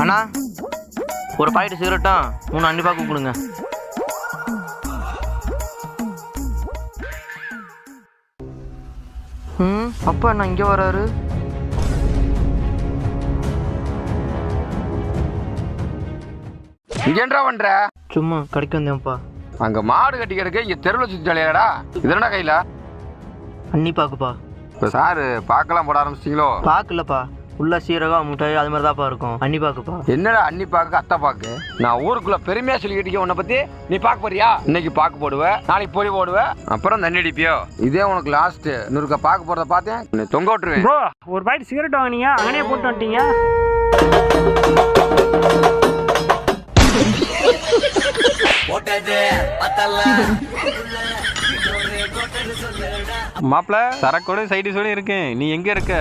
அண்ணா ஒரு பாக்கெட் சிகரெட்டும் மூணு அன்னி பாக்கு கொடுங்க. ம் அப்பா என்ன இங்கே வராரு. இங்க என்னடா பண்ற? சும்மா கடைக்கு வந்தேன்ப்பா. அங்க மாடு கட்டி கிடக்கு இங்க தெருவில் சுத்தி ஜாலியாடா. இது என்னடா கையில? அன்னி பாக்குப்பா. இப்ப சாரு பார்க்கலாம் போட ஆரம்பிச்சிட்டீங்களோ? பாக்கலப்பா. உள்ள சீரகம் முட்டாய் அது மாதிரி தான்ப்பா இருக்கும். அன்னி பாக்குப்பா. என்னடா அண்ணி பாக்கு அத்தை பாக்கு? நான் ஊருக்குள்ள பெருமையா சொல்லிக்கிட்டு இருக்கேன் உன்னை பத்தி. நீ பாக்க போறியா? இன்னைக்கு பாக்கு போடுவ நாளைக்கு பொடி போடுவ. அப்புறம் தண்ணி அடிப்பியோ? இதே உனக்கு லாஸ்ட் இன்னொருக்க பாக்க போறத பார்த்தேன் தொங்க விட்டுருவேன். ப்ரோ ஒரு பாக்கெட் சிகரெட் வாங்கினீங்க அங்கனே போட்டு வந்துட்டீங்க. மாப்பிள சரக்கோட சைடு சோட இருக்கேன். நீ எங்க இருக்க?